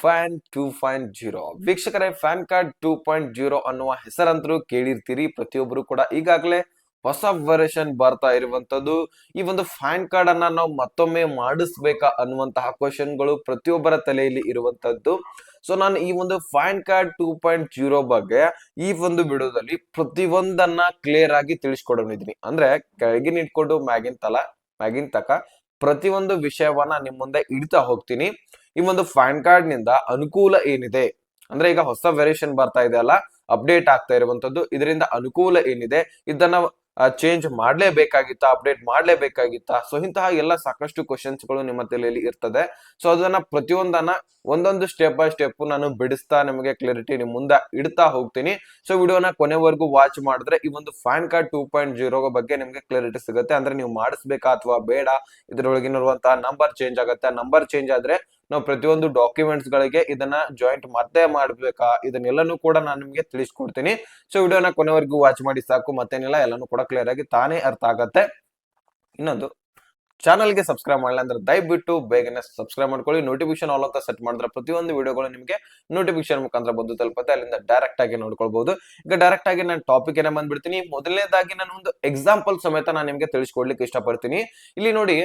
Fan two point zero ವೀಕ್ಷಕರೇ PAN card two point zero ಅನ್ನುವ ಹೆಸರಂತರೂ ಕೇಳಿರ್ತೀರಿ. ಪ್ರತಿಯೊಬ್ಬರು ಕೂಡ ಈಗಾಗಲೇ ಹೊಸ ವರ್ಷನ್ ಬರ್ತಾ ಇರುವಂತದ್ದು ಈ ಒಂದು ಫ್ಯಾನ್ ಕಾರ್ಡ್ ಅನ್ನ ನಾವು ಮತ್ತೊಮ್ಮೆ ಮಾಡಿಸ್ಬೇಕಾ ಅನ್ನುವಂತಹ ಕ್ವಶನ್ಗಳು ಪ್ರತಿಯೊಬ್ಬರ ತಲೆಯಲ್ಲಿ ಇರುವಂತದ್ದು ಸೊ ನಾನು ಈ ಒಂದು PAN card two point zero ಬಗ್ಗೆ ಈ ಒಂದು ವಿಡಿಯೋದಲ್ಲಿ ಪ್ರತಿಯೊಂದನ್ನ ಕ್ಲಿಯರ್ ಆಗಿ ತಿಳಿಸ್ಕೊಡೋನಿದ್ದೀನಿ ಅಂದ್ರೆ ಕೆಳಗಿನ ಇಟ್ಕೊಂಡು ಮ್ಯಾಗಿನ್ ತಲ, ಮ್ಯಾಗಿನ್ ತಕ ಪ್ರತಿಯೊಂದು ವಿಷಯವನ್ನ ನಿಮ್ಮ ಮುಂದೆ ಇಡ್ತಾ ಹೋಗ್ತೀನಿ. ಈ ಒಂದು ಫ್ಯಾನ್ ಕಾರ್ಡ್ನಿಂದ ಅನುಕೂಲ ಏನಿದೆ? ಅಂದ್ರೆ ಈಗ ಹೊಸ ವೇರಿಯೇಷನ್ ಬರ್ತಾ ಇದೆ ಅಲ್ಲ ಅಪ್ಡೇಟ್ ಆಗ್ತಾ ಇರುವಂತದ್ದು, ಇದರಿಂದ ಅನುಕೂಲ ಏನಿದೆ? ಇದನ್ನ ಚೇಂಜ್ ಮಾಡಲೇಬೇಕಾಗಿತ್ತಾ? ಅಪ್ಡೇಟ್ ಮಾಡಲೇಬೇಕಾಗಿತ್ತಾ? ಸೊ ಇಂತಹ ಎಲ್ಲ ಸಾಕಷ್ಟು ಕ್ವಶನ್ಸ್ಗಳು ನಿಮ್ಮ ತಲೆಯಲ್ಲಿ ಇರ್ತದೆ. ಸೊ ಅದನ್ನ ಪ್ರತಿಯೊಂದನ್ನ ಒಂದೊಂದು ಸ್ಟೆಪ್ ಬೈ ಸ್ಟೆಪ್ ನಾನು ಬಿಡಿಸ್ತಾ ನಿಮಗೆ ಕ್ಲಾರಿಟಿ ನಿಮ್ ಮುಂದೆ ಇಡ್ತಾ ಹೋಗ್ತೀನಿ. ಸೊ ವಿಡಿಯೋನ ಕೊನೆವರೆಗೂ ವಾಚ್ ಮಾಡಿದ್ರೆ ಈ ಒಂದು PAN card two point zero ಬಗ್ಗೆ ನಿಮಗೆ ಕ್ಲಾರಿಟಿ ಸಿಗುತ್ತೆ. ಅಂದ್ರೆ ನೀವು ಮಾಡಿಸ್ಬೇಕಾ ಅಥವಾ ಬೇಡ? ಇದ್ರೊಳಗಿನಿರುವಂತಹ ನಂಬರ್ ಚೇಂಜ್ ಆಗುತ್ತೆ. ನಂಬರ್ ಚೇಂಜ್ ಆದ್ರೆ ನಾವು ಪ್ರತಿಯೊಂದು ಡಾಕ್ಯುಮೆಂಟ್ಸ್ ಗಳಿಗೆ ಇದನ್ನ ಜಾಯಿಂಟ್ ಮತ್ತೆ ಮಾಡ್ಬೇಕಾ? ಇದನ್ನೆಲ್ಲನೂ ಕೂಡ ನಾನು ನಿಮಗೆ ತಿಳಿಸ್ಕೊಡ್ತೀನಿ. ಸೊ ವಿಡಿಯೋನ ಕೊನೆವರೆಗೂ ವಾಚ್ ಮಾಡಿ ಸಾಕು. ಮತ್ತೇನಿಲ್ಲ, ಎಲ್ಲಾನು ಕೂಡ ಕ್ಲಿಯರ್ ಆಗಿ ತಾನೇ ಅರ್ಥ ಆಗತ್ತೆ. ಇನ್ನೊಂದು ಚಾನಲ್ಗೆ ಸಬ್ಸ್ಕ್ರೈಬ್ ಮಾಡಲ್ಲ ಅಂದ್ರೆ ದಯವಿಟ್ಟು ಬೇಗನೆ ಸಬ್ಸ್ಕ್ರೈಬ್ ಮಾಡ್ಕೊಳ್ಳಿ. ನೋಟಿಫಿಕೇಶನ್ ಆಲ್ ಅಂತ ಸೆಟ್ ಮಾಡಿದ್ರೆ ಪ್ರತಿಯೊಂದು ವಿಡಿಯೋಗಳು ನಿಮಗೆ ನೋಟಿಫಿಕೇಶನ್ ಮುಖಾಂತರ ಬಂದು ತಲುಪುತ್ತೆ. ಅಲ್ಲಿಂದ ಡೈರೆಕ್ಟ್ ಆಗಿ ನೋಡ್ಕೊಳ್ಬಹುದು ಈಗ ಡೈರೆಕ್ಟ್ ಆಗಿ ನಾನು ಟಾಪಿಕ್ ಏನೇ ಬಂದ್ಬಿಡ್ತೀನಿ. ಮೊದಲನೇದಾಗಿ ನಾನು ಒಂದು ಎಕ್ಸಾಂಪಲ್ ಸಮೇತ ನಾನು ನಿಮಗೆ ತಿಳಿಸ್ಕೊಡ್ಲಿಕ್ಕೆ ಇಷ್ಟಪಡ್ತೀನಿ. ಇಲ್ಲಿ ನೋಡಿ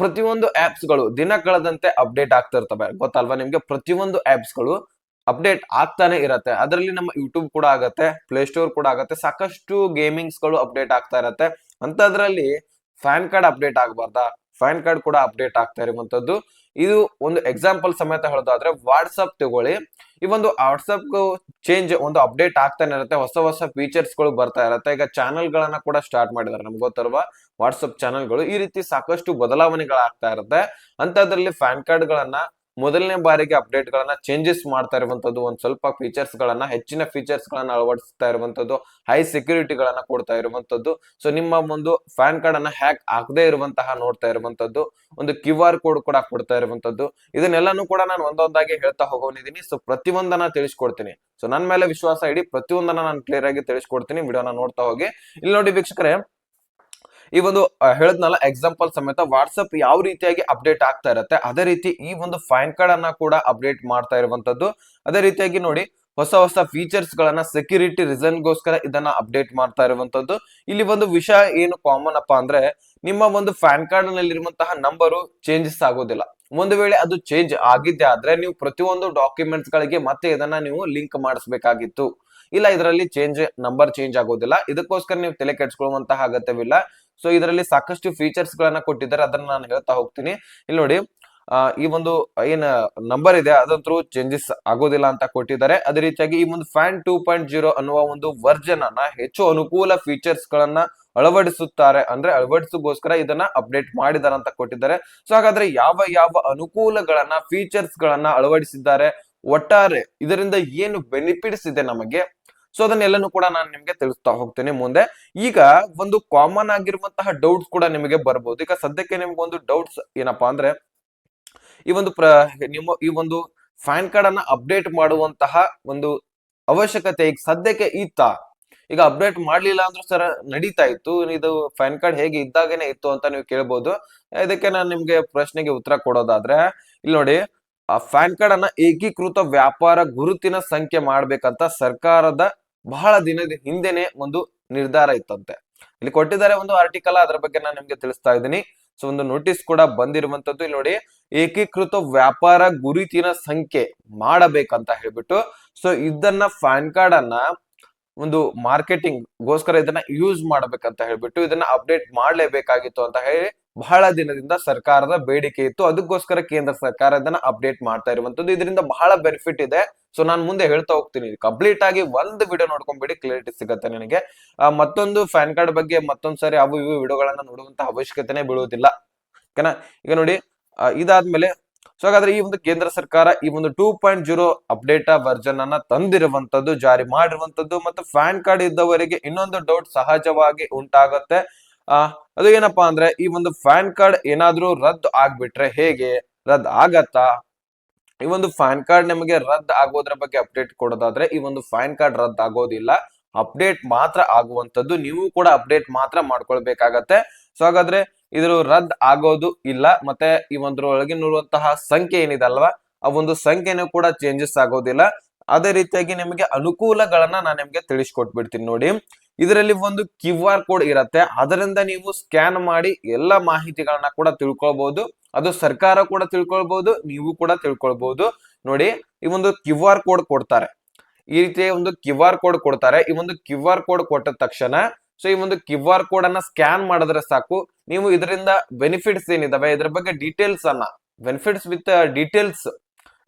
ಪ್ರತಿಯೊಂದು ಆಪ್ಸ್ಗಳು ದಿನ ಕಳೆದಂತೆ ಅಪ್ಡೇಟ್ ಆಗ್ತಾ ಇರ್ತವೆ. ಗೊತ್ತಲ್ವಾ? ನಿಮ್ಗೆ ಪ್ರತಿಯೊಂದು ಆಪ್ಸ್ಗಳು ಅಪ್ಡೇಟ್ ಆಗ್ತಾನೆ ಇರತ್ತೆ. ಅದರಲ್ಲಿ ನಮ್ಮ ಯೂಟ್ಯೂಬ್ ಕೂಡ ಆಗತ್ತೆ ಪ್ಲೇಸ್ಟೋರ್ ಕೂಡ ಆಗತ್ತೆ, ಸಾಕಷ್ಟು ಗೇಮಿಂಗ್ಸ್ಗಳು ಅಪ್ಡೇಟ್ ಆಗ್ತಾ ಇರತ್ತೆ. ಅಂತದ್ರಲ್ಲಿ ಫ್ಯಾನ್ ಕಾರ್ಡ್ ಅಪ್ಡೇಟ್ ಆಗಬಾರ್ದಾ? ಫ್ಯಾನ್ ಕಾರ್ಡ್ ಕೂಡ ಅಪ್ಡೇಟ್ ಆಗ್ತಾ ಇರುವಂತದ್ದು ಇದು ಒಂದು ಎಕ್ಸಾಂಪಲ್ ಸಮೇತ ಹೇಳೋದಾದ್ರೆ ವಾಟ್ಸಪ್ ತಗೊಳ್ಳಿ. ಈ ಒಂದು ವಾಟ್ಸಪ್ ಚೇಂಜ್ ಒಂದು ಅಪ್ಡೇಟ್ ಆಗ್ತಾನೆ ಇರುತ್ತೆ. ಹೊಸ ಹೊಸ ಫೀಚರ್ಸ್ಗಳು ಬರ್ತಾ ಇರತ್ತೆ. ಈಗ ಚಾನೆಲ್ ಗಳನ್ನ ಕೂಡ ಸ್ಟಾರ್ಟ್ ಮಾಡಿದ್ದಾರೆ ನಮ್ಗೆ ಗೊತ್ತಿರುವ ವಾಟ್ಸಪ್ ಚಾನೆಲ್ಗಳು ಈ ರೀತಿ ಸಾಕಷ್ಟು ಬದಲಾವಣೆಗಳಾಗ್ತಾ ಇರುತ್ತೆ. ಅಂತದ್ರಲ್ಲಿ ಫ್ಯಾನ್ ಕಾರ್ಡ್ ಗಳನ್ನ ಮೊದಲನೇ ಬಾರಿಗೆ ಅಪ್ಡೇಟ್ ಗಳನ್ನ ಚೇಂಜಸ್ ಮಾಡ್ತಾ ಇರುವಂತದ್ದು ಒಂದ್ ಸ್ವಲ್ಪ ಫೀಚರ್ಸ್ ಗಳನ್ನ ಹೆಚ್ಚಿನ ಫೀಚರ್ಸ್ ಗಳನ್ನ ಅಳವಡಿಸ್ತಾ ಇರುವಂತದ್ದು ಹೈ ಸೆಕ್ಯೂರಿಟಿ ಗಳನ್ನ ಕೊಡ್ತಾ ಇರುವಂತದ್ದು ಸೊ ನಿಮ್ಮ ಒಂದು ಫ್ಯಾನ್ ಕಾರ್ಡ್ ಅನ್ನ ಹ್ಯಾಕ್ ಆಗದೆ ಇರುವಂತಹ ನೋಡ್ತಾ ಇರುವಂತದ್ದು ಒಂದು ಕ್ಯೂ ಆರ್ ಕೋಡ್ ಕೂಡ ಕೊಡ್ತಾ ಇರುವಂತದ್ದು ಇದನ್ನೆಲ್ಲಾನು ಕೂಡ ನಾನು ಒಂದೊಂದಾಗಿ ಹೇಳ್ತಾ ಹೋಗೋನಿದ್ದೀನಿ. ಸೊ ಪ್ರತಿಯೊಂದನ್ನ ತಿಳಿಸ್ಕೊಡ್ತೀನಿ. ಸೊ ನನ್ನ ಮೇಲೆ ವಿಶ್ವಾಸ ಇಡಿ, ಪ್ರತಿಯೊಂದನ್ನ ನಾನು ಕ್ಲಿಯರ್ ಆಗಿ ತಿಳಿಸ್ಕೊಡ್ತೀನಿ. ವಿಡಿಯೋನ ನೋಡ್ತಾ ಹೋಗಿ. ಇಲ್ಲಿ ನೋಡಿ ವೀಕ್ಷಕರೇ ಈ ಒಂದು ಹೇಳದ್ನಲ್ಲ ಎಕ್ಸಾಂಪಲ್ ಸಮೇತ ವಾಟ್ಸಪ್ ಯಾವ ರೀತಿಯಾಗಿ ಅಪ್ಡೇಟ್ ಆಗ್ತಾ ಇರುತ್ತೆ, ಅದೇ ರೀತಿ ಈ ಒಂದು ಫ್ಯಾನ್ ಕಾರ್ಡ್ ಅನ್ನ ಕೂಡ ಅಪ್ಡೇಟ್ ಮಾಡ್ತಾ ಇರುವಂತದ್ದು. ಅದೇ ರೀತಿಯಾಗಿ ನೋಡಿ, ಹೊಸ ಹೊಸ ಫೀಚರ್ಸ್ ಗಳನ್ನ ಸೆಕ್ಯೂರಿಟಿ ರೀಸನ್ ಗೋಸ್ಕರ ಇದನ್ನ ಅಪ್ಡೇಟ್ ಮಾಡ್ತಾ ಇರುವಂತದ್ದು. ಇಲ್ಲಿ ಒಂದು ವಿಷಯ ಏನು ಕಾಮನ್ ಅಪ್ಪ ಅಂದ್ರೆ, ನಿಮ್ಮ ಒಂದು ಫ್ಯಾನ್ ಕಾರ್ಡ್ ನಲ್ಲಿರುವಂತಹ ನಂಬರು ಚೇಂಜಸ್ ಆಗೋದಿಲ್ಲ. ಒಂದು ವೇಳೆ ಅದು ಚೇಂಜ್ ಆಗಿದ್ದೆ ಆದ್ರೆ ನೀವು ಪ್ರತಿಯೊಂದು ಡಾಕ್ಯುಮೆಂಟ್ಸ್ ಗಳಿಗೆ ಮತ್ತೆ ಇದನ್ನ ನೀವು ಲಿಂಕ್ ಮಾಡಿಸ್ಬೇಕಾಗಿತ್ತು. ಇಲ್ಲ, ಇದರಲ್ಲಿ ಚೇಂಜ್ ನಂಬರ್ ಚೇಂಜ್ ಆಗೋದಿಲ್ಲ. ಇದಕ್ಕೋಸ್ಕರ ನೀವು ತಲೆ ಕೆಡ್ಸ್ಕೊಳ್ಳುವಂತಹ ಅಗತ್ಯವಿಲ್ಲ. ಸೊ ಇದರಲ್ಲಿ ಸಾಕಷ್ಟು ಫೀಚರ್ಸ್ ಗಳನ್ನ ಕೊಟ್ಟಿದ್ದಾರೆ. ಅದನ್ನ ನಾನು ಹೇಳ್ತಾ ಹೋಗ್ತೀನಿ. ಇಲ್ಲಿ ನೋಡಿ ಈ ಒಂದು, ಏನ್ ನಂಬರ್ ಇದೆ. ಅದಂತರೂ ಚೇಂಜಸ್ ಆಗೋದಿಲ್ಲ ಅಂತ ಕೊಟ್ಟಿದ್ದಾರೆ. ಅದೇ ರೀತಿಯಾಗಿ ಈ ಒಂದು ಫ್ಯಾನ್ ಟೂ ಪಾಯಿಂಟ್ ಜೀರೋ ಅನ್ನುವ ಒಂದು ವರ್ಜನ್ ಅನ್ನ ಹೆಚ್ಚು ಅನುಕೂಲ ಫೀಚರ್ಸ್ ಗಳನ್ನ ಅಳವಡಿಸುತ್ತಾರೆ. ಅಂದ್ರೆ ಅಳವಡಿಸೋಗೋಸ್ಕರ ಇದನ್ನ ಅಪ್ಡೇಟ್ ಮಾಡಿದಾರೆ ಅಂತ ಕೊಟ್ಟಿದ್ದಾರೆ. ಸೊ ಹಾಗಾದ್ರೆ ಯಾವ ಯಾವ ಅನುಕೂಲಗಳನ್ನ ಫೀಚರ್ಸ್ ಗಳನ್ನ ಅಳವಡಿಸಿದ್ದಾರೆ? ಒಟ್ಟಾರೆ ಇದರಿಂದ ಏನು ಬೆನಿಫಿಟ್ಸ್ ಇದೆ ನಮಗೆ? ಸೊ ಅದನ್ನೆಲ್ಲನೂ ಕೂಡ ನಾನು ನಿಮ್ಗೆ ತಿಳಿಸ್ತಾ ಹೋಗ್ತೇನೆ ಮುಂದೆ. ಈಗ ಒಂದು ಕಾಮನ್ ಆಗಿರುವಂತಹ ಡೌಟ್ಸ್ ಕೂಡ ನಿಮಗೆ ಬರ್ಬೋದು. ಈಗ ಸದ್ಯಕ್ಕೆ ನಿಮ್ಗೆ ಒಂದು ಡೌಟ್ಸ್ ಏನಪ್ಪಾ ಅಂದ್ರೆ, ಈ ಒಂದು ಪ್ರ, ನಿಮ್ಮ ಈ ಒಂದು ಫ್ಯಾನ್ ಕಾರ್ಡ್ ಅನ್ನ ಅಪ್ಡೇಟ್ ಮಾಡುವಂತಹ ಒಂದು ಅವಶ್ಯಕತೆ ಈಗ ಸದ್ಯಕ್ಕೆ ಇತ್ತ. ಈಗ ಅಪ್ಡೇಟ್ ಮಾಡ್ಲಿಲ್ಲ ಅಂದ್ರೂ ಸರ ನಡೀತಾ ಇತ್ತು. ಇದು ಫ್ಯಾನ್ ಕಾರ್ಡ್ ಹೇಗೆ ಇದ್ದಾಗೇನೆ ಇತ್ತು ಅಂತ ನೀವು ಕೇಳ್ಬೋದು. ಇದಕ್ಕೆ ನಾನು ನಿಮ್ಗೆ ಪ್ರಶ್ನೆಗೆ ಉತ್ತರ ಕೊಡೋದಾದ್ರೆ, ಇಲ್ಲಿ ನೋಡಿ, ಆ ಫ್ಯಾನ್ ಕಾರ್ಡ್ ಅನ್ನ ಏಕೀಕೃತ ವ್ಯಾಪಾರ ಗುರುತಿನ ಸಂಖ್ಯೆ ಮಾಡ್ಬೇಕಂತ ಸರ್ಕಾರದ ಬಹಳ ದಿನದ ಹಿಂದೆನೆ ಒಂದು ನಿರ್ಧಾರ ಇತ್ತಂತೆ. ಇಲ್ಲಿ ಕೊಟ್ಟಿದ್ದಾರೆ ಒಂದು ಆರ್ಟಿಕಲ್ ಅದ್ರ ಬಗ್ಗೆ ನಾನು ನಿಮ್ಗೆ ತಿಳಿಸ್ತಾ ಇದ್ದೀನಿ. ಸೊ ಒಂದು ನೋಟಿಸ್ ಕೂಡ ಬಂದಿರುವಂತದ್ದು ಇಲ್ಲಿ ನೋಡಿ, ಏಕೀಕೃತ ವ್ಯಾಪಾರ ಗುರುತಿನ ಸಂಖ್ಯೆ ಮಾಡಬೇಕಂತ ಹೇಳ್ಬಿಟ್ಟು ಸೊ ಇದನ್ನ ಫ್ಯಾನ್ ಕಾರ್ಡ್ ಅನ್ನ ಒಂದು ಮಾರ್ಕೆಟಿಂಗ್ ಗೋಸ್ಕರ ಇದನ್ನ ಯೂಸ್ ಮಾಡ್ಬೇಕಂತ ಹೇಳ್ಬಿಟ್ಟು, ಇದನ್ನ ಅಪ್ಡೇಟ್ ಮಾಡ್ಲೇಬೇಕಾಗಿತ್ತು ಅಂತ ಹೇಳಿ ಬಹಳ ದಿನದಿಂದ ಸರ್ಕಾರದ ಬೇಡಿಕೆ ಇತ್ತು. ಅದಕ್ಕೋಸ್ಕರ ಕೇಂದ್ರ ಸರ್ಕಾರ ಇದನ್ನ ಅಪ್ಡೇಟ್ ಮಾಡ್ತಾ ಇರುವಂತದ್ದು. ಇದರಿಂದ ಬಹಳ ಬೆನಿಫಿಟ್ ಇದೆ. ಸೊ ನಾನು ಮುಂದೆ ಹೇಳ್ತಾ ಹೋಗ್ತೀನಿ. ಕಂಪ್ಲೀಟ್ ಆಗಿ ಒಂದು ವಿಡಿಯೋ ನೋಡ್ಕೊಂಡ್ಬಿಡಿ ಕ್ಲಿಯರಿಟಿ ಸಿಗುತ್ತೆ ನಿನಗೆ. ಮತ್ತೊಂದು ಫ್ಯಾನ್ ಕಾರ್ಡ್ ಬಗ್ಗೆ ಮತ್ತೊಂದ್ ಸರಿ ಅವು ಇವು ವಿಡಿಯೋಗಳನ್ನ ನೋಡುವಂತ ಅವಶ್ಯಕತೆನೆ ಬೀಳುವುದಿಲ್ಲ. ಓಕೆನಾ? ಈಗ ನೋಡಿ ಇದಾದ್ಮೇಲೆ ಸೊ ಹಾಗಾದ್ರೆ ಈ ಒಂದು ಕೇಂದ್ರ ಸರ್ಕಾರ ಈ ಒಂದು two point zero update version ಅನ್ನ ತಂದಿರುವಂತದ್ದು, ಜಾರಿ ಮಾಡಿರುವಂತದ್ದು, ಮತ್ತು ಫ್ಯಾನ್ ಕಾರ್ಡ್ ಇದ್ದವರಿಗೆ ಇನ್ನೊಂದು ಡೌಟ್ ಸಹಜವಾಗಿ ಉಂಟಾಗತ್ತೆ. ಆ, ಅದು ಏನಪ್ಪಾ ಅಂದ್ರೆ ಈ ಒಂದು ಫ್ಯಾನ್ ಕಾರ್ಡ್ ಏನಾದ್ರೂ ರದ್ದು ಆಗ್ಬಿಟ್ರೆ ಹೇಗೆ? ರದ್ದು ಆಗತ್ತಾ? ಈ ಒಂದು ಫ್ಯಾನ್ ಕಾರ್ಡ್ ನಿಮಗೆ ರದ್ದು ಆಗೋದ್ರ ಬಗ್ಗೆ ಅಪ್ಡೇಟ್ ಕೊಡೋದಾದ್ರೆ ಈ ಒಂದು ಫ್ಯಾನ್ ಕಾರ್ಡ್ ರದ್ದು ಆಗೋದಿಲ್ಲ. ಅಪ್ಡೇಟ್ ಮಾತ್ರ ಆಗುವಂತದ್ದು ನೀವು ಕೂಡ ಅಪ್ಡೇಟ್ ಮಾತ್ರ ಮಾಡ್ಕೊಳ್ಬೇಕಾಗತ್ತೆ. ಸೊ ಹಾಗಾದ್ರೆ ಇದ್ರ ರದ್ದು ಆಗೋದು ಇಲ್ಲ, ಮತ್ತೆ ಈ ಒಂದ್ರೊಳಗಿನುರುವಂತಹ ಸಂಖ್ಯೆ ಏನಿದೆ ಅಲ್ವಾ? ಆ ಒಂದು ಸಂಖ್ಯೆನೂ ಕೂಡ ಚೇಂಜಸ್ ಆಗೋದಿಲ್ಲ. ಅದೇ ರೀತಿಯಾಗಿ ನಿಮಗೆ ಅನುಕೂಲಗಳನ್ನ ನಾನು ನಿಮ್ಗೆ ತಿಳಿಸ್ಕೊಟ್ಬಿಡ್ತೀನಿ ನೋಡಿ. ಇದರಲ್ಲಿ ಒಂದು ಕ್ಯೂ ಆರ್ ಕೋಡ್ ಇರತ್ತೆ. ಅದರಿಂದ ನೀವು ಸ್ಕ್ಯಾನ್ ಮಾಡಿ ಎಲ್ಲ ಮಾಹಿತಿಗಳನ್ನ ಕೂಡ ತಿಳ್ಕೊಳ್ಬಹುದು ಅದು ಸರ್ಕಾರ ಕೂಡ ತಿಳ್ಕೊಳ್ಬಹುದು ನೀವು ಕೂಡ ತಿಳ್ಕೊಳ್ಬಹುದು ನೋಡಿ, ಈ ಒಂದು ಕ್ಯೂ ಆರ್ ಕೋಡ್ ಕೊಡ್ತಾರೆ. ಈ ರೀತಿಯ ಒಂದು ಕ್ಯೂ ಆರ್ ಕೋಡ್ ಕೊಡ್ತಾರೆ. ಈ ಒಂದು ಕ್ಯೂ ಆರ್ ಕೋಡ್ ಕೊಟ್ಟ ತಕ್ಷಣ, ಸೊ ಈ ಒಂದು ಕ್ಯೂ ಆರ್ ಕೋಡ್ ಅನ್ನ ಸ್ಕ್ಯಾನ್ ಮಾಡಿದ್ರೆ ಸಾಕು. ನೀವು ಇದರಿಂದ ಬೆನಿಫಿಟ್ಸ್ ಏನಿದಾವೆ? ಇದ್ರ ಬಗ್ಗೆ ಡೀಟೇಲ್ಸ್ ಅನ್ನ. Benefits with details.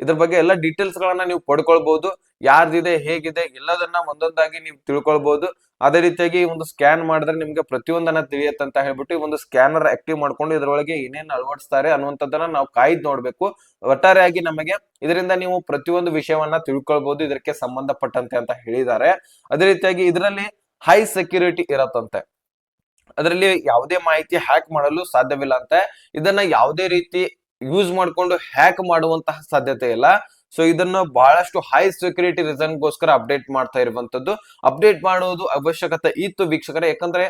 ಇದ್ರ ಬಗ್ಗೆ ಎಲ್ಲ ಡೀಟೇಲ್ಸ್ ಗಳನ್ನ ನೀವು ಪಡ್ಕೊಳ್ಬಹುದು ಯಾರ್ದಿದೆ, ಹೇಗಿದೆ, ಎಲ್ಲದನ್ನ ಒಂದೊಂದಾಗಿ ನೀವು ತಿಳ್ಕೊಳ್ಬಹುದು ಅದೇ ರೀತಿಯಾಗಿ ಒಂದು ಸ್ಕ್ಯಾನ್ ಮಾಡಿದ್ರೆ ನಿಮ್ಗೆ ಪ್ರತಿಯೊಂದನ್ನ ತಿಳಿಯತ್ತೆ ಅಂತ ಹೇಳ್ಬಿಟ್ಟು ಒಂದು ಸ್ಕ್ಯಾನರ್ ಆಕ್ಟಿವ್ ಮಾಡ್ಕೊಂಡು ಇದರೊಳಗೆ ಏನೇನು ಅಳವಡಿಸ್ತಾರೆ ಅನ್ನುವಂಥದ್ದನ್ನ ನಾವು ಕಾಯ್ದು ನೋಡ್ಬೇಕು. ಒಟ್ಟಾರೆಯಾಗಿ ನಮಗೆ ಇದರಿಂದ ನೀವು ಪ್ರತಿಯೊಂದು ವಿಷಯವನ್ನ ತಿಳ್ಕೊಳ್ಬಹುದು ಇದಕ್ಕೆ ಸಂಬಂಧಪಟ್ಟಂತೆ ಅಂತ ಹೇಳಿದ್ದಾರೆ. ಅದೇ ರೀತಿಯಾಗಿ ಇದರಲ್ಲಿ ಹೈ ಸೆಕ್ಯೂರಿಟಿ ಇರತ್ತಂತೆ. ಅದರಲ್ಲಿ ಯಾವುದೇ ಮಾಹಿತಿ ಹ್ಯಾಕ್ ಮಾಡಲು ಸಾಧ್ಯವಿಲ್ಲ ಅಂತೆ ಇದನ್ನ ಯಾವುದೇ ರೀತಿ ಯೂಸ್ ಮಾಡ್ಕೊಂಡು ಹ್ಯಾಕ್ ಮಾಡುವಂತಹ ಸಾಧ್ಯತೆ ಇಲ್ಲ. ಸೊ ಇದನ್ನ ಬಹಳಷ್ಟು ಹೈ ಸೆಕ್ಯೂರಿಟಿ ರೀಸನ್ ಗೋಸ್ಕರ ಅಪ್ಡೇಟ್ ಮಾಡ್ತಾ ಇರುವಂತದ್ದು ಅಪ್ಡೇಟ್ ಮಾಡುವುದು ಅವಶ್ಯಕತೆ ಇತ್ತು ವೀಕ್ಷಕರೇ. ಯಾಕಂದ್ರೆ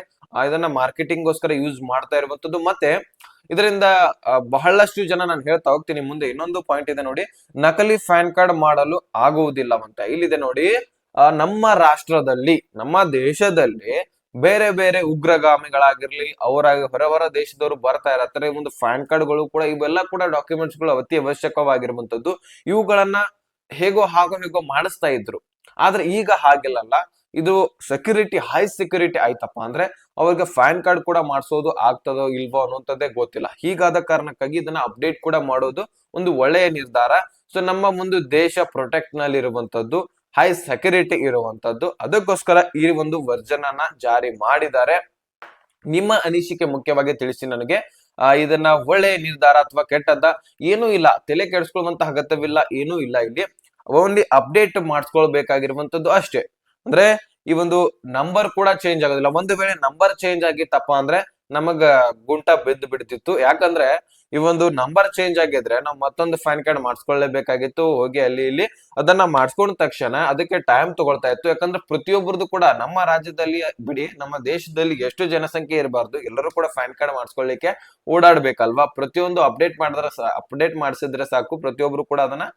ಇದನ್ನ ಮಾರ್ಕೆಟಿಂಗ್ ಗೋಸ್ಕರ ಯೂಸ್ ಮಾಡ್ತಾ ಇರುವಂತದ್ದು ಮತ್ತೆ, ಇದರಿಂದ ಬಹಳಷ್ಟು ಜನ ನಾನು ಹೇಳ್ತಾ ಹೋಗ್ತೀನಿ ಮುಂದೆ. ಇನ್ನೊಂದು ಪಾಯಿಂಟ್ ಇದೆ ನೋಡಿ. ನಕಲಿ ಫ್ಯಾನ್ ಕಾರ್ಡ್ ಮಾಡಲು ಆಗುವುದಿಲ್ಲವಂತೆ ಇಲ್ಲಿದೆ ನೋಡಿ. ನಮ್ಮ ರಾಷ್ಟ್ರದಲ್ಲಿ, ನಮ್ಮ ದೇಶದಲ್ಲಿ ಬೇರೆ ಬೇರೆ ಉಗ್ರಗಾಮಿಗಳಾಗಿರ್ಲಿ ಅವರ ಹೊರ ಹೊರ ದೇಶದವರು ಬರ್ತಾ ಇರತ್ತಾರೆ ಒಂದು ಪ್ಯಾನ್ ಕಾರ್ಡ್ಗಳು ಕೂಡ ಇವೆಲ್ಲ ಕೂಡ ಡಾಕ್ಯುಮೆಂಟ್ಸ್ಗಳು ಅತಿ ಅವಶ್ಯಕವಾಗಿರುವಂತದ್ದು ಇವುಗಳನ್ನ ಹೇಗೋ ಹಾಗೋ ಹೇಗೋ ಮಾಡಿಸ್ತಾ ಇದ್ರು. ಆದ್ರೆ ಈಗ ಹಾಗಿಲ್ಲಲ್ಲ. ಇದು ಸೆಕ್ಯೂರಿಟಿ ಹೈ ಸೆಕ್ಯೂರಿಟಿ ಆಯ್ತಪ್ಪ ಅಂದ್ರೆ ಅವ್ರಿಗೆ ಪ್ಯಾನ್ ಕಾರ್ಡ್ ಕೂಡ ಮಾಡಿಸೋದು ಆಗ್ತದೋ ಇಲ್ವೋ ಅನ್ನೋಂಥದ್ದೇ ಗೊತ್ತಿಲ್ಲ. ಹೀಗಾದ ಕಾರಣಕ್ಕಾಗಿ ಇದನ್ನ ಅಪ್ಡೇಟ್ ಕೂಡ ಮಾಡೋದು ಒಂದು ಒಳ್ಳೆಯ ನಿರ್ಧಾರ. ಸೊ ನಮ್ಮ ಮುಂದೆ ದೇಶ ಪ್ರೊಟೆಕ್ಟ್ನಲ್ಲಿ ಹೈ ಸೆಕ್ಯೂರಿಟಿ ಇರುವಂತದ್ದು. ಅದಕ್ಕೋಸ್ಕರ ಈ ಒಂದು ವರ್ಜನ್ ಅನ್ನ ಜಾರಿ ಮಾಡಿದ್ದಾರೆ. ನಿಮ್ಮ ಅನಿಸಿಕೆ ಮುಖ್ಯವಾಗಿ ತಿಳಿಸಿ ನನಗೆ. ಇದನ್ನ ಒಳ್ಳೆ ನಿರ್ಧಾರ ಅಥವಾ ಕೆಟ್ಟದ್ದ ಏನೂ ಇಲ್ಲ. ತಲೆ ಕೆಡಿಸ್ಕೊಳ್ಳುವಂತ ಅಗತ್ಯವಿಲ್ಲ, ಏನೂ ಇಲ್ಲ ಇಲ್ಲಿ. ಓನ್ಲಿ ಅಪ್ಡೇಟ್ ಮಾಡಿಸ್ಕೊಳ್ಬೇಕಾಗಿರುವಂತದ್ದು ಅಷ್ಟೇ. ಅಂದ್ರೆ ಈ ಒಂದು ನಂಬರ್ ಕೂಡ ಚೇಂಜ್ ಆಗೋದಿಲ್ಲ. ಒಂದು ವೇಳೆ ನಂಬರ್ ಚೇಂಜ್ ಆಗಿತ್ತಪ್ಪ ಅಂದ್ರೆ ನಮಗ ಗುಂಟ ಬಿದ್ದು ಬಿಡ್ತಿತ್ತು. ಯಾಕಂದ್ರೆ ಈ ಒಂದು ನಂಬರ್ ಚೇಂಜ್ ಆಗಿದ್ರೆ ನಾವು ಮತ್ತೊಂದು ಫ್ಯಾನ್ ಕಾರ್ಡ್ ಮಾಡಿಸ್ಕೊಳ್ಳೇಬೇಕಾಗಿತ್ತು. ಹೋಗಿ ಅಲ್ಲಿ ಇಲ್ಲಿ ಅದನ್ನ ಮಾಡಿಸ್ಕೊಂಡ ತಕ್ಷಣ ಅದಕ್ಕೆ ಟೈಮ್ ತಗೊಳ್ತಾ ಇತ್ತು. ಯಾಕಂದ್ರೆ ಪ್ರತಿಯೊಬ್ಬರದು ಕೂಡ ನಮ್ಮ ರಾಜ್ಯದಲ್ಲಿ ಬಿಡಿ, ನಮ್ಮ ದೇಶದಲ್ಲಿ ಎಷ್ಟು ಜನಸಂಖ್ಯೆ ಇರಬಾರ್ದು, ಎಲ್ಲರೂ ಕೂಡ ಫ್ಯಾನ್ ಕಾರ್ಡ್ ಮಾಡಿಸ್ಕೊಳ್ಳಿಕ್ಕೆ ಓಡಾಡ್ಬೇಕಲ್ವಾ? ಪ್ರತಿಯೊಂದು ಅಪ್ಡೇಟ್ ಮಾಡಿದ್ರೆ ಅಪ್ಡೇಟ್ ಮಾಡಿಸಿದ್ರೆ ಸಾಕು. ಪ್ರತಿಯೊಬ್ರು ಕೂಡ ಅದನ್ನ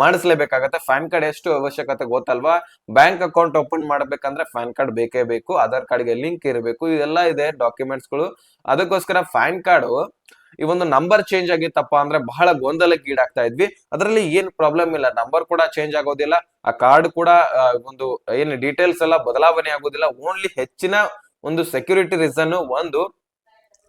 ಮಾಡಿಸ್ಲೇಬೇಕಾಗತ್ತೆ. ಪ್ಯಾನ್ ಕಾರ್ಡ್ ಎಷ್ಟು ಅವಶ್ಯಕತೆ ಗೊತ್ತಲ್ವಾ? ಬ್ಯಾಂಕ್ ಅಕೌಂಟ್ ಓಪನ್ ಮಾಡ್ಬೇಕಂದ್ರೆ ಪ್ಯಾನ್ ಕಾರ್ಡ್ ಬೇಕೇ ಬೇಕು. ಆಧಾರ್ ಕಾರ್ಡ್ಗೆ ಲಿಂಕ್ ಇರಬೇಕು. ಇದೆಲ್ಲ ಇದೆ ಡಾಕ್ಯುಮೆಂಟ್ಸ್ಗಳು. ಅದಕ್ಕೋಸ್ಕರ ಪ್ಯಾನ್ ಕಾರ್ಡ್ ಈ ಒಂದು ನಂಬರ್ ಚೇಂಜ್ ಆಗಿತ್ತಪ್ಪ ಅಂದ್ರೆ ಬಹಳ ಗೊಂದಲಕ್ಕೆ ಈಡಾಗ್ತಾ ಇದ್ವಿ. ಅದರಲ್ಲಿ ಏನ್ ಪ್ರಾಬ್ಲಮ್ ಇಲ್ಲ. ನಂಬರ್ ಕೂಡ ಚೇಂಜ್ ಆಗೋದಿಲ್ಲ. ಆ ಕಾರ್ಡ್ ಕೂಡ ಒಂದು, ಏನ್ ಡೀಟೇಲ್ಸ್ ಎಲ್ಲ ಬದಲಾವಣೆ ಆಗೋದಿಲ್ಲ. ಓನ್ಲಿ ಹೆಚ್ಚಿನ ಒಂದು ಸೆಕ್ಯೂರಿಟಿ ರೀಸನ್ ಒಂದು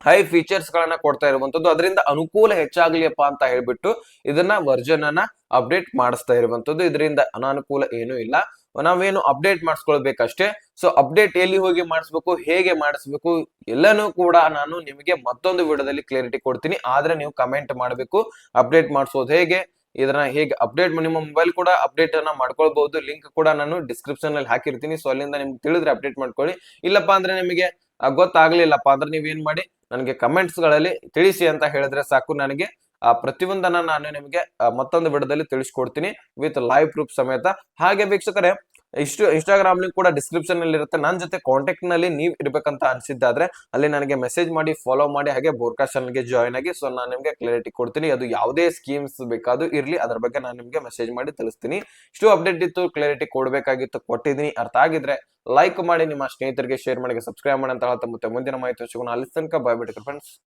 ಹೈ ಫೀಚರ್ಸ್ ಗಳನ್ನ ಕೊಡ್ತಾ ಇರುವಂತದ್ದು. ಅದರಿಂದ ಅನುಕೂಲ ಹೆಚ್ಚಾಗ್ಲಿಯಪ್ಪ ಅಂತ ಹೇಳ್ಬಿಟ್ಟು ಇದನ್ನ ವರ್ಜನ್ ಅನ್ನ ಅಪ್ಡೇಟ್ ಮಾಡಿಸ್ತಾ ಇರುವಂತದ್ದು. ಇದರಿಂದ ಅನಾನುಕೂಲ ಏನೂ ಇಲ್ಲ. ನಾವೇನು ಅಪ್ಡೇಟ್ ಮಾಡಿಸ್ಕೊಳ್ಬೇಕಷ್ಟೇ. ಸೊ, ಅಪ್ಡೇಟ್ ಎಲ್ಲಿ ಹೋಗಿ ಮಾಡಿಸ್ಬೇಕು, ಹೇಗೆ ಮಾಡಿಸ್ಬೇಕು, ಎಲ್ಲನೂ ಕೂಡ ನಾನು ನಿಮಗೆ ಮತ್ತೊಂದು ವಿಡಿಯೋದಲ್ಲಿ ಕ್ಲಿಯರಿಟಿ ಕೊಡ್ತೀನಿ. ಆದ್ರೆ ನೀವು ಕಮೆಂಟ್ ಮಾಡಬೇಕು, ಅಪ್ಡೇಟ್ ಮಾಡಿಸೋದು ಹೇಗೆ, ಇದನ್ನ ಹೇಗೆ ಅಪ್ಡೇಟ್ ನಿಮ್ಮ ಮೊಬೈಲ್ ಕೂಡ ಅಪ್ಡೇಟ್ ಅನ್ನ ಮಾಡ್ಕೊಳ್ಬಹುದು. ಲಿಂಕ್ ಕೂಡ ನಾನು ಡಿಸ್ಕ್ರಿಪ್ಷನ್ ಅಲ್ಲಿ ಹಾಕಿರ್ತೀನಿ. ಸೊ, ಅಲ್ಲಿಂದ ನಿಮ್ಗೆ ತಿಳಿದ್ರೆ ಅಪ್ಡೇಟ್ ಮಾಡ್ಕೊಳ್ಳಿ. ಇಲ್ಲಪ್ಪ ಅಂದ್ರೆ ನಿಮಗೆ ಗೊತ್ತಾಗ್ಲಿಲ್ಲಪ್ಪ ಅಂದ್ರೆ ನೀವೇನ್ ಮಾಡಿ ನನಗೆ ಕಮೆಂಟ್ಸ್ಗಳಲ್ಲಿ ತಿಳಿಸಿ ಅಂತ ಹೇಳಿದ್ರೆ ಸಾಕು ನನಗೆ. ಆ ಪ್ರತಿಯೊಂದನ್ನ ನಾನು ನಿಮಗೆ ಮತ್ತೊಂದು ವಿಡದಲ್ಲಿ ತಿಳಿಸ್ಕೊಡ್ತೀನಿ ವಿತ್ ಲೈವ್ ಪ್ರೂಫ್ ಸಮೇತ. ಹಾಗೆ ವೀಕ್ಷಕರೇ ಇಷ್ಟು ಇನ್ಸ್ಟಾಗ್ರಾಮ್ ಲಿಂಕ್ ಕೂಡ ಡಿಸ್ಕ್ರಿಪ್ಷನ್ ಅಲ್ಲಿ ಇರುತ್ತೆ. ನನ್ನ ಜೊತೆ ಕಾಂಟ್ಯಾಕ್ಟ್ನಲ್ಲಿ ನೀವು ಇರ್ಬೇಕಂತ ಅನ್ಸಿದ್ದಾದ್ರೆ ಅಲ್ಲಿ ನನಗೆ ಮೆಸೇಜ್ ಮಾಡಿ ಫಾಲೋ ಮಾಡಿ, ಹಾಗೆ ಬೋರ್ಕಾ ಗೆ ಜಾಯ್ನ್ ಆಗಿ ಸೊ ನಾನು ನಿಮಗೆ ಕ್ಲಾರಿಟಿ ಕೊಡ್ತೀನಿ. ಅದು ಯಾವುದೇ ಸ್ಕೀಮ್ಸ್ ಬೇಕಾದ್ರೂ ಇರಲಿ. ಅದ್ರ ಬಗ್ಗೆ ನಾನು ನಿಮಗೆ ಮೆಸೇಜ್ ಮಾಡಿ ತಿಳಿಸ್ತೀನಿ. ಇಷ್ಟು ಅಪ್ಡೇಟ್ ಇತ್ತು. ಕ್ಲಾರಿಟಿ ಕೊಡಬೇಕಾಗಿತ್ತು. ಕೊಟ್ಟಿದ್ದೀನಿ. ಅರ್ಥ ಆಗಿದ್ರೆ ಲೈಕ್ ಮಾಡಿ. ನಿಮ್ಮ ಸ್ನೇಹಿತರಿಗೆ ಶೇರ್ ಮಾಡಿ. ಸಬ್ಸ್ಕ್ರೈಬ್ ಮಾಡಿ ಅಂತ ಹೇಳ್ತಾ ಮತ್ತೆ ಮುಂದಿನ ಮಾಹಿತಿ ಸಿಗೋಣ ಅಲ್ಲಿ ತನಕ ಬಾಯ್ ಬಿಟ್ಟು ಫ್ರೆಂಡ್ಸ್